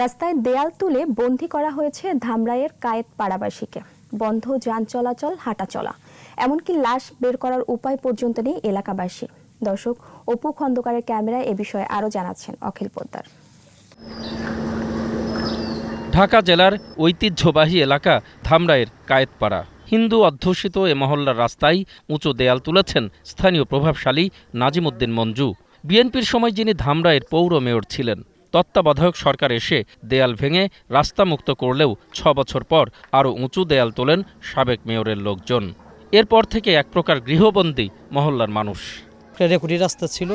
রাস্তায় দেয়াল তুলে বন্দি করা হয়েছে ধামরাইয়ের কায়েত পাড়াবাসীকে। বন্ধ যান চলাচল, হাঁটা চলা। এমনকি লাশ বের করার উপায় পর্যন্ত নেই এলাকাবাসী। দর্শক, অপু খন্দকারের ক্যামেরায় এ বিষয়ে আরও জানাচ্ছেন অখিল পোদ্দার। ঢাকা জেলার ঐতিহ্যবাহী এলাকা ধামরাইয়ের কায়েতপাড়া হিন্দু অধ্যুষিত এ মহল্লার রাস্তায় উঁচু দেয়াল তুলেছেন স্থানীয় প্রভাবশালী নাজিমুদ্দিন মঞ্জু। বিএনপির সময় যিনি ধামরাইয়ের পৌর মেয়র ছিলেন তত্ত্বাবধায়ক সরকার এসে দেয়াল ভেঙে রাস্তা মুক্ত করলেও ছ বছর পর আরও উঁচু দেয়াল তোলেন সাবেক মেয়রের লোকজন। এরপর থেকে এক প্রকার গৃহবন্দী মহল্লার মানুষ। রেকুটি রাস্তা ছিল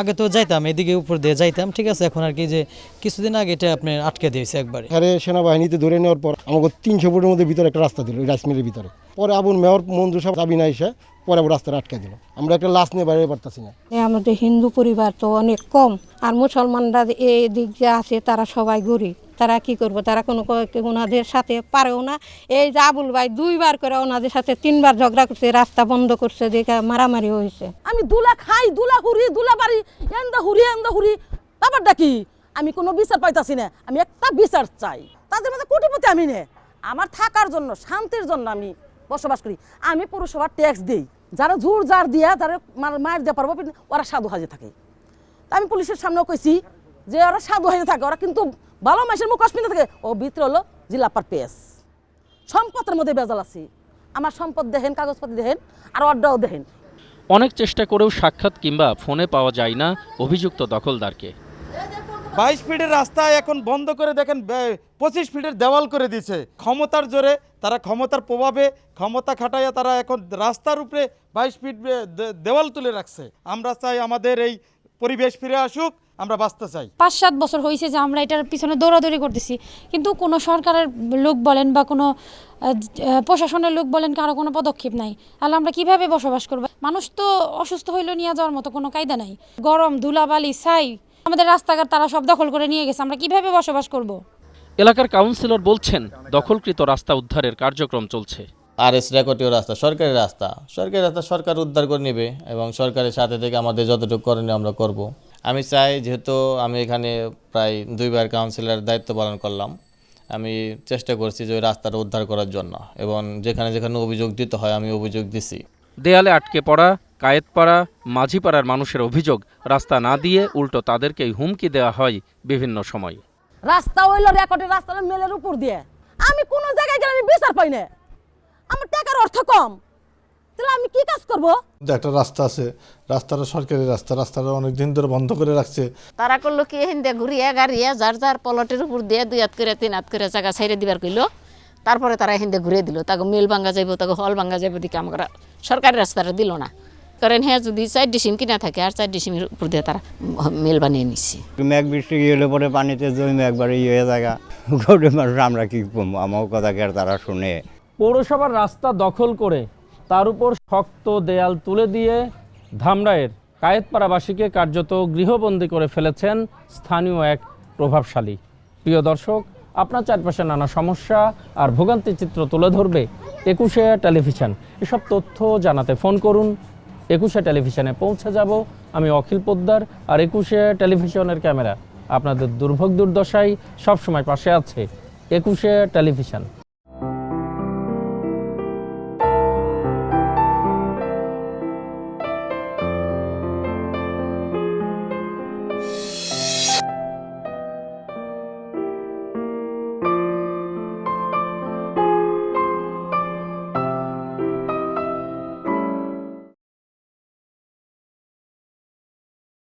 আগে তো যাইতাম এদিকে উপর দিয়ে যাইতাম ঠিক আছে? এখন আর কি যে কিছুদিন আগে এটা আপনার আটকে দিয়েছে একবার। আরে সেনাবাহিনীতে ধরে নেওয়ার পর আমাকে তিনশো ফুটের মধ্যে ভিতরে একটা রাস্তা দিল রাইসমিলের ভিতরে। পরে আবুল মেয়র মন্দির সাহেব দাবি না এসে পরে আবার রাস্তাটা আটকে দিল। আমরা একটা লাশ নিয়ে বাইরে পারতেছি না। আমাদের হিন্দু পরিবার তো অনেক কম আর মুসলমানরা এই দিক যে আছে তারা সবাই গরিব। তারা কি করব? তারা কোনো ওনাদের সাথে পারেও না। এই যে আবুল ভাই দুইবার করে ওনাদের সাথে তিনবার ঝগড়া করছে, রাস্তা বন্ধ করছে, দেখে মারামারি হয়েছে। আমি দুলা খাই, দুলা হুরি, দুলা বাড়ি, এন্দা হুরি এন্দা হুরি। ব্যাপারটা কি আমি কোনো বিচার পাইতাছি না। আমি একটা বিচার চাই। তাদের মধ্যে কোটিপতি আমি নে। আমার থাকার জন্য, শান্তির জন্য আমি বসবাস করি। আমি পুরসভার ট্যাক্স দিই। যারা জোর জার দিয়া, যারা মার- মার দিয়ে পারব, ওরা সাধু হাজে থাকে। তা আমি পুলিশের সামনেও কইছি যে, ওরা সাধু হাজে থাকে, ওরা কিন্তু ভালো মাসের মুখ অস্মিতা থাকে। ও ভিতরে হলো জিলাপার পেস সম্পদের মধ্যে বেজাল আছি। আমার সম্পদ দেখেন কাগজপত্র দেখেন আর অড্ডাও দেখেন। অনেক চেষ্টা করেও সাক্ষাৎ কিংবা ফোনে পাওয়া যায় না অভিযুক্ত দখলদারকে। বাইশ ফিটের রাস্তা এখন বন্ধ করে দেখেন পঁচিশ ফিটের দেওয়াল করে দিয়েছে। ক্ষমতার জোরে তারা ক্ষমতার প্রভাবে ক্ষমতা খাটাইয়া তারা এখন রাস্তার উপরে বাইশ ফিট দেওয়াল তুলে রাখছে। আমরা চাই আমাদের এই পরিবেশ ফিরে আসুক আমরা বাঁচতে চাই। পাঁচ সাত বছর হয়েছে যে আমরা এটার পিছনে দৌড়াদৌড়ি করতেছি। কিন্তু কোনো সরকারের লোক বলেন বা কোনো প্রশাসনের লোক বলেন কারও কোনো পদক্ষেপ নাই। তাহলে আমরা কীভাবে বসবাস করব? মানুষ তো অসুস্থ হইলেও নিয়ে যাওয়ার মতো কোনো কায়দা নাই। গরম ধুলাবালি ছাই আমাদের রাস্তাঘাট তারা সব দখল করে নিয়ে গেছে। আমরা কীভাবে বসবাস করব। এলাকার কাউন্সিলর বলছেন দখলকৃত রাস্তা উদ্ধারের কার্যক্রম চলছে। আর এস রেকর্ডীয় রাস্তা সরকারি রাস্তা। সরকারি রাস্তা সরকার উদ্ধার করে নেবে এবং সরকারের সাথে থেকে আমাদের যতটুকু করণীয় আমরা করব। আমি চাই যেহেতু আমি এখানে প্রায় দুইবার কাউন্সিলর দায়িত্ব পালন করলাম আমি চেষ্টা করছি যে ওই রাস্তাটা উদ্ধার করার জন্য এবং যেখানে যেখানে অভিযোগ দিতে হয় আমি অভিযোগ দিছি। দেয়ালে আটকে পড়া কায়েতপাড়া মাঝিপাড়ার মানুষের অভিযোগ রাস্তা না দিয়ে উল্টো তাদেরকেই হুমকি দেওয়া হয় বিভিন্ন সময়। রাস্তা হইল রেকর্ডের রাস্তা মেলের উপর দিয়ে। আমি কোনো জায়গায় গেলে আমি বিচার পাই না। আমার টাকার অর্থ কম। তাহলে আমি কি কাজ করব? যে একটা রাস্তা আছে রাস্তাটা সরকারি রাস্তা রাস্তাটা অনেক দিন ধরে বন্ধ করে রাখছে। তারা করল কি হিন্দে ঘুরিয়া গাড়িয়া যার যার পলটের উপর দিয়ে দুই হাত করে তিন হাত করে জায়গা ছাইড়ে দিবার কইলো। তারপরে তারা হিন্দে ঘুরে দিল। তাকে মিল ভাঙ্গা যাইব তাকে হল ভাঙ্গা যাইব দিকে আমরা সরকারি রাস্তাটা দিল না। কারণ হ্যাঁ যদি চার ডিসিম কিনা থাকে আর চার ডিসিমের উপর দিয়ে তারা মিল বানিয়ে নিচ্ছে মেঘ বৃষ্টি গেলে পরে পানিতে জমি একবারে ইয়ে হয়ে জায়গা। গরিব মানুষ আমরা কি আমার কথা কি আর তারা শুনে? পৌরসভার রাস্তা দখল করে তার উপর শক্ত দেয়াল তুলে দিয়ে ধামরায়ের কায়েতপাড়াবাসীকে কার্যত গৃহবন্দী করে ফেলেছেন স্থানীয় এক প্রভাবশালী। প্রিয় দর্শক, আপনার চারপাশে নানা সমস্যা আর ভোগান্তি চিত্র তুলে ধরবে একুশে টেলিভিশন। এসব তথ্য জানাতে ফোন করুন। একুশে টেলিভিশনে পৌঁছে যাব আমি অখিল পোদ্দার আর একুশে টেলিভিশনের ক্যামেরা। আপনাদের দুর্ভোগ দুর্দশায় সবসময় পাশে আছে একুশে টেলিভিশন।